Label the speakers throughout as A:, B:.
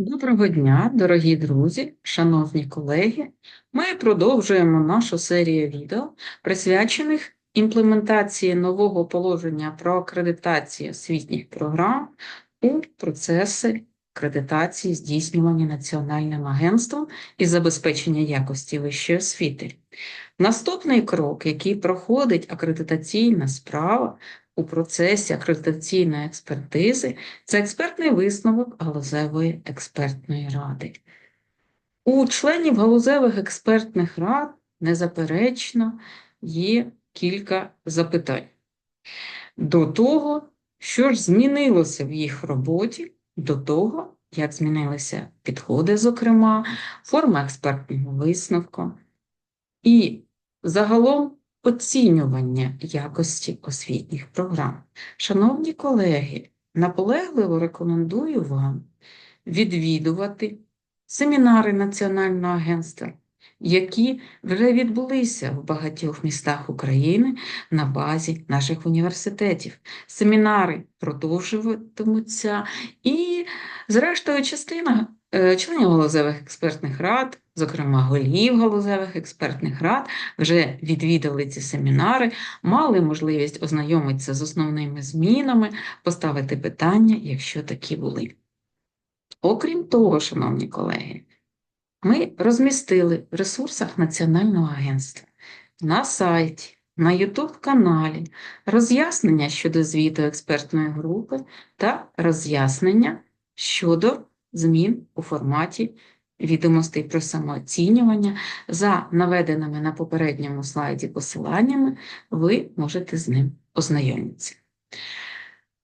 A: Доброго дня, дорогі друзі, шановні колеги. Ми продовжуємо нашу серію відео, присвячених імплементації нового положення про акредитацію освітніх програм у процеси акредитації, здійснювані Національним агентством із забезпечення якості вищої освіти. Наступний крок, який проходить акредитаційна справа у процесі акредитаційної експертизи, це експертний висновок галузевої експертної ради. У членів галузевих експертних рад незаперечно є кілька запитань. До того, що ж змінилося в їх роботі, до того, як змінилися підходи, зокрема, форма експертного висновку. І загалом оцінювання якості освітніх програм. Шановні колеги, наполегливо рекомендую вам відвідувати семінари Національного агентства, які вже відбулися в багатьох містах України на базі наших університетів. Семінари продовжуватимуться, і, зрештою, частина членів галузевих експертних рад, зокрема голів галузевих експертних рад, вже відвідали ці семінари, мали можливість ознайомитися з основними змінами, поставити питання, якщо такі були. Окрім того, шановні колеги, ми розмістили в ресурсах Національного агентства на сайті, на YouTube-каналі роз'яснення щодо звіту експертної групи та роз'яснення щодо змін у форматі відомостей про самооцінювання. За наведеними на попередньому слайді посиланнями ви можете з ним ознайомитися.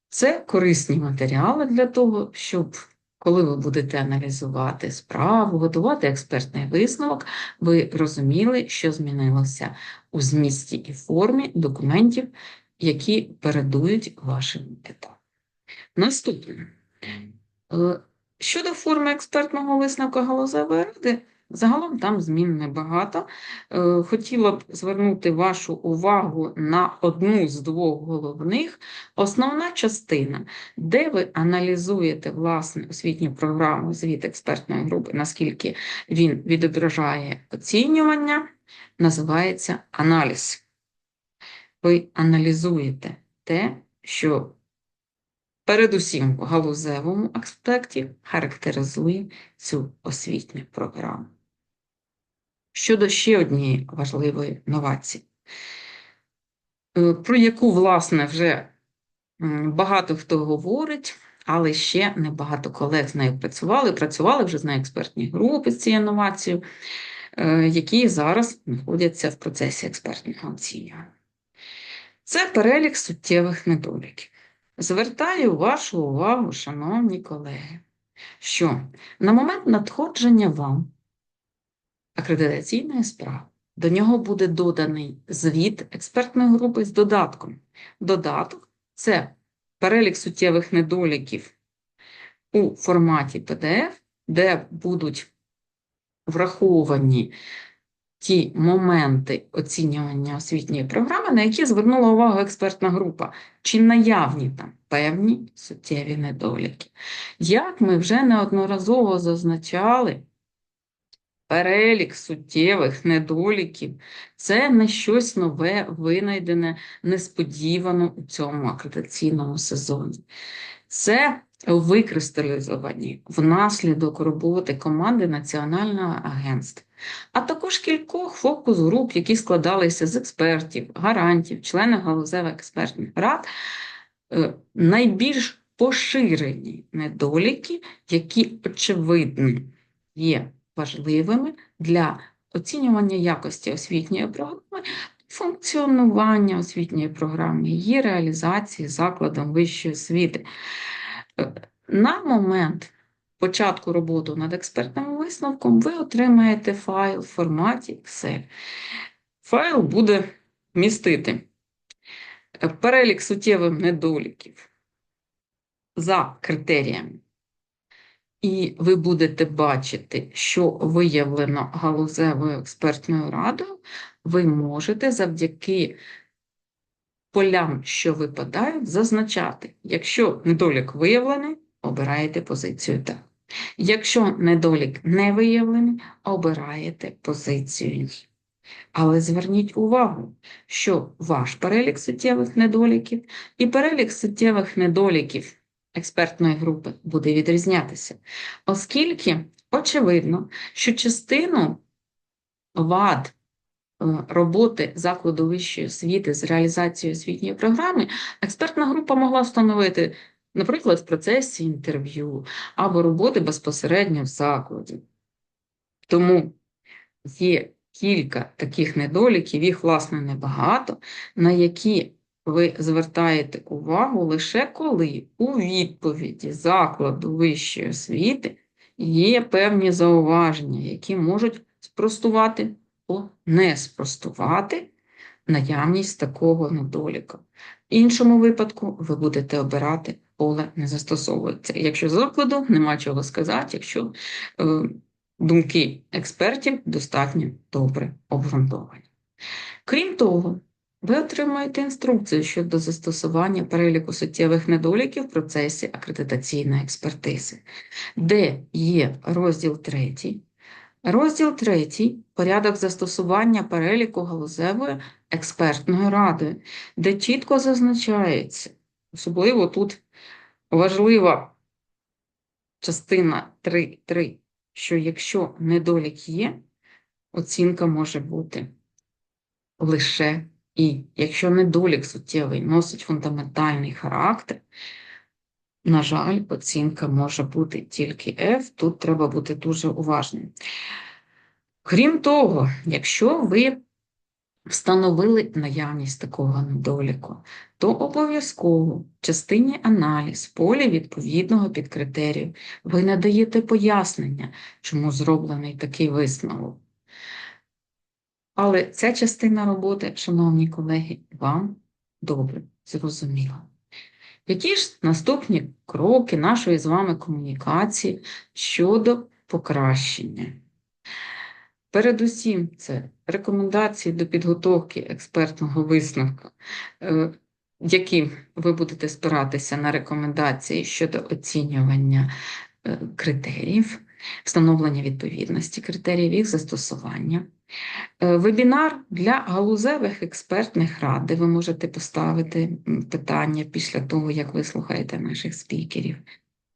A: Це корисні матеріали для того, щоб коли ви будете аналізувати справу, готувати експертний висновок, ви розуміли, що змінилося у змісті і формі документів, які передують вашим етапам. Наступне. Щодо форми експертного висновку галузевої ради, загалом там змін небагато. Е, Хотіла б звернути вашу увагу на одну з двох головних. Основна частина, де ви аналізуєте власне освітню програму звіт експертної групи, наскільки він відображає оцінювання, називається аналіз. Ви аналізуєте те, що передусім в галузевому аспекті характеризує цю освітню програму. Щодо ще однієї важливої новації, е, про яку, власне, вже багато хто говорить, але ще не багато колег з нею працювали, працювали вже з нею експертні групи з цією новацією, е, які зараз знаходяться в процесі експертного оцінювання. Це перелік суттєвих недоліків. Звертаю вашу увагу, шановні колеги, що на момент надходження вам акредитаційної справи до нього буде доданий звіт експертної групи з додатком. Додаток це перелік суттєвих недоліків у форматі PDF, де будуть враховані ті моменти оцінювання освітньої програми, на які звернула увагу експертна група, чи наявні там певні суттєві недоліки. Як ми вже неодноразово зазначали, перелік суттєвих недоліків це не щось нове, винайдене несподівано у цьому акредитаційному сезоні. Це викристалізовані внаслідок роботи команди Національного агентства, а також кількох фокус-груп, які складалися з експертів, гарантів, членів галузевих експертних рад, е, найбільш поширені недоліки, які, очевидно, є важливими для оцінювання якості освітньої програми, функціонування освітньої програми, її реалізації закладом вищої освіти. На момент початку роботи над експертним висновком ви отримаєте файл в форматі Excel. Файл буде містити перелік суттєвих недоліків за критеріями. І ви будете бачити, що виявлено галузевою експертною радою, ви можете завдяки полям, що випадають, зазначати. Якщо недолік виявлений, обираєте позицію так. Якщо недолік не виявлений, обираєте позицію «Ні». Але зверніть увагу, що ваш перелік суттєвих недоліків і перелік суттєвих недоліків експертної групи буде відрізнятися, оскільки очевидно, що частину вад роботи закладу вищої освіти з реалізацією освітньої програми експертна група могла встановити, наприклад, в процесі інтерв'ю або роботи безпосередньо в закладі. Тому є кілька таких недоліків, їх, власне, небагато, на які ви звертаєте увагу лише коли у відповіді закладу вищої освіти є певні зауваження, які можуть спростувати не спростувати наявність такого недоліка. В іншому випадку ви будете обирати поле не застосовується. Якщо закладу нема чого сказати, якщо е, думки експертів достатньо добре обґрунтовані. Крім того, ви отримаєте інструкцію щодо застосування переліку суттєвих недоліків в процесі акредитаційної експертизи, де є розділ 3. Розділ 3 порядок застосування переліку галузевої експертної ради, де чітко зазначається, особливо тут важлива частина 3.3, що якщо недолік є, оцінка може бути лише і. Якщо недолік суттєвий носить фундаментальний характер, на жаль, оцінка може бути тільки F, тут треба бути дуже уважним. Крім того, якщо ви встановили наявність такого недоліку, то обов'язково в частині аналіз полі відповідного під критерію ви надаєте пояснення, чому зроблений такий висновок. Але ця частина роботи, шановні колеги, вам добре зрозуміла. Які ж наступні кроки нашої з вами комунікації щодо покращення? Передусім, це рекомендації до підготовки експертного висновку, е, які ви будете спиратися на рекомендації щодо оцінювання е, критеріїв, встановлення відповідності критеріїв, їх застосування. Е, Вебінар для галузевих експертних рад, де ви можете поставити питання після того, як ви слухаєте наших спікерів.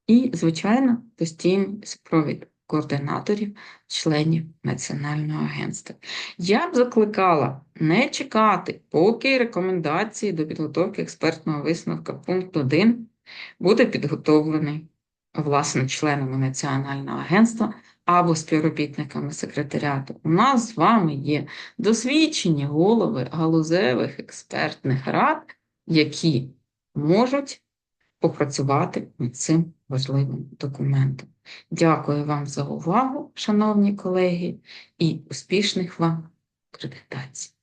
A: І, звичайно, постійний супровід координаторів, членів Національного агентства. Я б закликала не чекати, поки рекомендації до підготовки експертного висновка пункт 1 буде підготовлений власне членами Національного агентства або співробітниками секретаріату. У нас з вами є досвідчені голови галузевих експертних рад, які можуть попрацювати над цим важливим документом. Дякую вам за увагу, шановні колеги, і успішних вам акредитацій.